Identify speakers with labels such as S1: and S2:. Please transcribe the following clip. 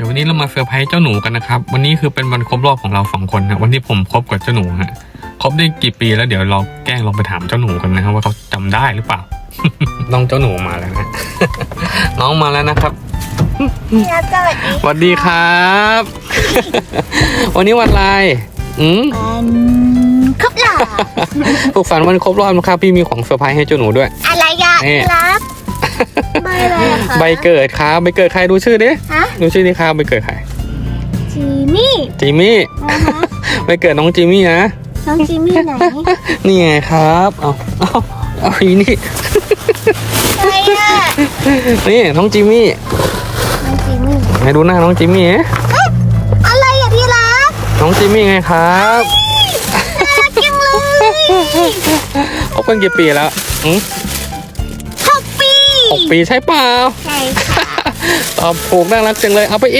S1: ดี๋ยววันนี้เรามาเซอร์ไพรส์เจ้าหนูกันนะครับ วันนี้คือเป็นวันครบรอบของเราสองคนนะวันที่ผมคบกับเจ้าหนูฮะคบได้กี่ปีแล้วเดี๋ยวเราแกล้งลองไปถามเจ้าหนูกันนะครับว่าเขาจำได้หรือเปล่า น้องเจ้าหนูมาแล้วนะน้องมาแล้วนะครับ
S2: พี่นัทสวัสดี
S1: สวัสดีครับ วันนี้วันอะไรอืม
S2: วันครบหล่อ
S1: สุขสันต์วันครบรอบนะครับพี่มีของเซอร์ไพรส์ให้เจ้าหนูด้วย
S2: อะไรอะ
S1: นี่
S2: ครับใบ อะไรอะคะ
S1: ใบเกิดครับใบเกิดใครดูชื่อดิ
S2: ฮะ
S1: ดูชื่อดิครับใบเกิดใคร
S2: จิมมี่
S1: จิมมี่
S2: อ่าฮะ
S1: ใบเกิดน้องจิมมี่นะ
S2: น้องจิมมี่ไหน
S1: นี่ไงครับเอาเอาเอาอีนี่
S2: ใครอะ
S1: นี่น้องจิมมี่
S2: น้องจิมมี่
S1: ให้ดูหน้าน้องจิมมี่เอ๊ะ
S2: อะไรอะพี่รัก
S1: น้องจิมมี่ไงครับ
S2: น่ารักจังเลย
S1: คบกันกี่ปีแล้วอืม
S2: หกปี
S1: หกปีใช่เปล่า
S2: ใช่ค่ะ
S1: ตอบถูกน่ารักจังเลยเอาไป